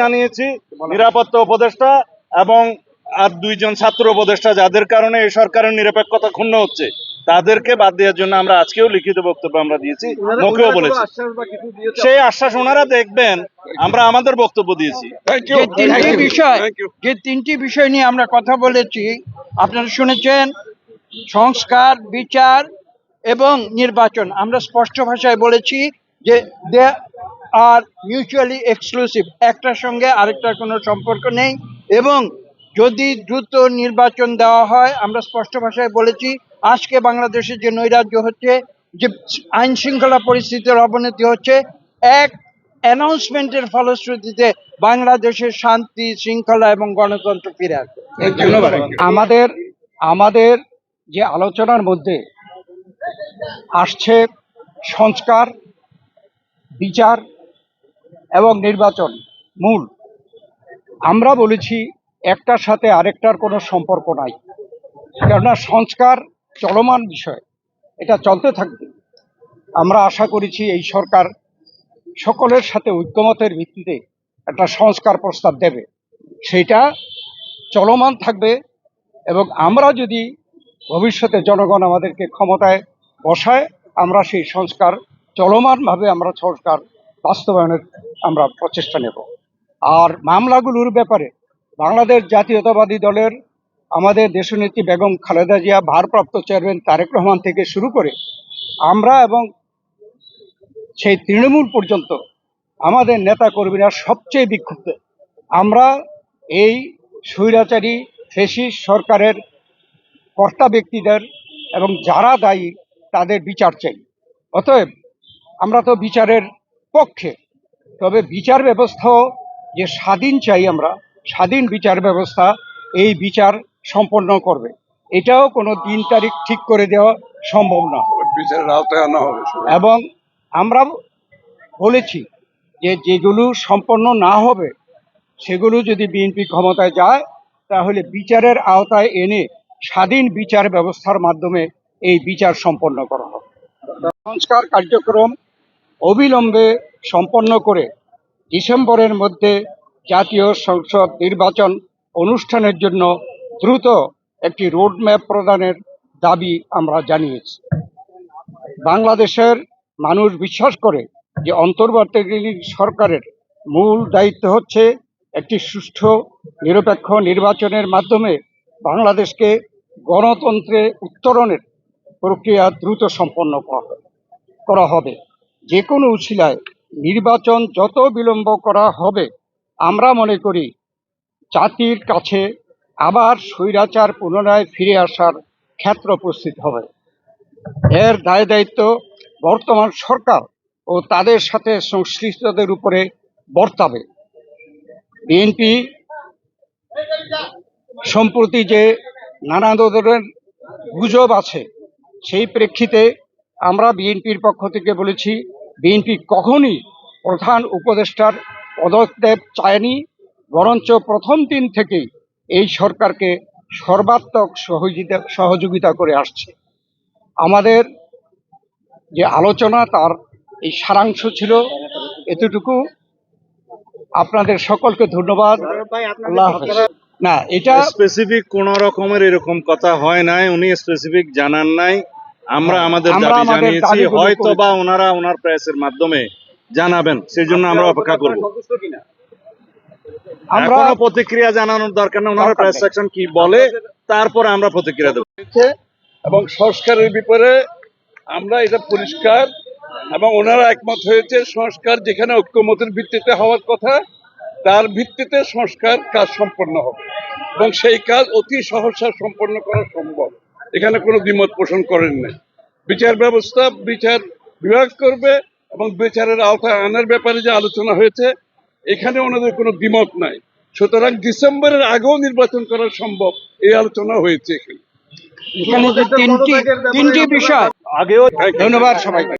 জানিয়েছি নিরাপত্তা উপদেষ্টা এবং আর দুইজন ছাত্র উপদেষ্টা যাদের কারণে এই সরকারের নিরপেক্ষতা ক্ষুণ্ণ হচ্ছে তাদেরকে বাদ দেওয়ার জন্য আমরা আজকেও লিখিত বক্তব্য আমরা দিয়েছি মুখেও বলেছি। সেই আশ্বাস ওনারা দেখবেন আমরা আমাদের বক্তব্য দিয়েছি। যে তিনটি বিষয় যে তিনটি বিষয় নিয়ে আমরা কথা বলেছি আপনারা শুনেছেন সংস্কার বিচার এবং নির্বাচন। আমরা স্পষ্ট ভাষায় বলেছি যে দে আর মিউচুয়ালি এক্সক্লুসিভ একটার সঙ্গে আরেকটার কোনো সম্পর্ক নেই। এবং যদি দ্রুত নির্বাচন দেওয়া হয় আমরা স্পষ্ট ভাষায় বলেছি আজকে বাংলাদেশে যে নৈরাজ্য হচ্ছে যে আইন শৃঙ্খলা পরিস্থিতির অবনতি হচ্ছে এক অ্যানাউন্সমেন্টের ফলশ্রুতিতে বাংলাদেশের শান্তি শৃঙ্খলা এবং গণতন্ত্র ফিরে আসবে। ধন্যবাদ। আমাদের আমাদের যে আলোচনার মধ্যে আসছে সংস্কার বিচার এবং নির্বাচন মূল। আমরা বলেছি, একটার সাথে আরেকটার কোনো সম্পর্ক নাই। কেননা সংস্কার চলমান বিষয়, এটা চলতে থাকবে। আমরা আশা করেছি এই সরকার সকলের সাথে ঐক্যমতের ভিত্তিতে একটা সংস্কার প্রস্তাব দেবে। সেটা চলমান থাকবে এবং আমরা যদি ভবিষ্যতে জনগণ আমাদেরকে ক্ষমতায় বসায়, আমরা সেই সংস্কার চলমানভাবে আমরা সংস্কার বাস্তবায়নের আমরা প্রচেষ্টা নেব। আর মামলাগুলোর ব্যাপারে বাংলাদেশ জাতীয়তাবাদী দলের আমাদের দেশনেত্রী বেগম খালেদা জিয়া, ভারপ্রাপ্ত চেয়ারম্যান তারেক রহমান থেকে শুরু করে আমরা এবং সেই তৃণমূল পর্যন্ত আমাদের নেতা কর্মীরা সবচেয়ে বিক্ষুব্ধ। আমরা এই স্বৈরাচারী ফেসিস সরকারের কর্তা ব্যক্তিদের এবং যারা দায়ী তাদের বিচার চাই। অতএব আমরা তো বিচারের পক্ষে। তবে বিচার ব্যবস্থাও যে স্বাধীন চাই আমরা স্বাধীন বিচার ব্যবস্থা এই বিচার সম্পন্ন করবে। এটাও কোনো দিন তারিখ ঠিক করে দেওয়া সম্ভব না। বিচারের আওতায় আনা হবে এবং আমরা বলেছি যে যেগুলো সম্পন্ন না হবে সেগুলো যদি বিএনপি ক্ষমতায় যায় তাহলে বিচারের আওতায় এনে স্বাধীন বিচার ব্যবস্থার মাধ্যমে এই বিচার সম্পন্ন করা হবে। সংস্কার কার্যক্রম অবিলম্বে সম্পন্ন করে ডিসেম্বরের মধ্যে জাতীয় সংসদ নির্বাচন অনুষ্ঠানের জন্য দ্রুত একটি রোডম্যাপ প্রদানের দাবি আমরা জানিয়েছি। বাংলাদেশের মানুষ বিশ্বাস করে যে অন্তর্বর্তীকালীন সরকারের মূল দায়িত্ব হচ্ছে একটি সুষ্ঠু, নিরপেক্ষ নির্বাচনের মাধ্যমে বাংলাদেশকে গণতন্ত্রে উত্তরণের প্রক্রিয়া দ্রুত সম্পন্ন করা হবে। যে কোনো উছিলায় নির্বাচন যত বিলম্ব করা হবে, আমরা মনে করি জাতির কাছে আবার স্বৈরাচার পুনরায় ফিরে আসার ক্ষেত্র প্রস্তুত হবে। এর দায় দায়িত্ব বর্তমান সরকার ও তাদের সাথে সংশ্লিষ্টদের উপরে বর্তাবে। বিএনপি সম্প্রতি যে নানা ধরনের গুজব আছে, সেই প্রেক্ষিতে আমরা বিএনপির পক্ষ থেকে বলেছি বিএনপি কখনই প্রধান উপদেষ্টার পদক্ষেপ চায়নি বরঞ্চ প্রথম দিন থেকেই এই সরকারকে সর্বাত্মক সহযোগিতা সহযোগিতা করে আসছে। আমাদের যে আলোচনা তার এই সারাংশ ছিল এতটুকু। আপনাদের সকলকে ধন্যবাদ। আল্লাহ না এটা স্পেসিফিক কোন রকমের এরকম কথা হয় নাই উনি স্পেসিফিক জানান নাই। আমরা আমাদের দাবি জানিয়েছি হয়তো বা ওনারা ওনার প্রেসের মাধ্যমে জানাবেন সেই জন্য আমরা অপেক্ষা করব। আমরা এখনও প্রতিক্রিয়া জানানোর দরকার নেই ওনারা প্রেস সেকশন কি বলে তারপরে আমরা প্রতিক্রিয়া দেবো। এবং সংস্কারের ব্যাপারে আমরা এটা পরিষ্কার এবং ওনারা একমত হয়েছে সংস্কার যেখানে ঐক্যমতের ভিত্তিতে হওয়ার কথা তার ভিত্তিতে সংস্কার কাজ সম্পন্ন হবে এবং সেই কাজ অতি সহসা সম্পন্ন করা সম্ভব। এখানে কোনো দ্বিমত পোষণ করেন না বিচার ব্যবস্থা বিচার বিভাগ করবে এবং বিচারের আওতায় আনার ব্যাপারে যে আলোচনা হয়েছে এখানে ওনাদের কোনো দ্বিমত নাই। সুতরাং ডিসেম্বরের আগেও নির্বাচন করা সম্ভব এই আলোচনা হয়েছে এখানে। তিনটি বিষয়। আগেও ধন্যবাদ সবাইকে।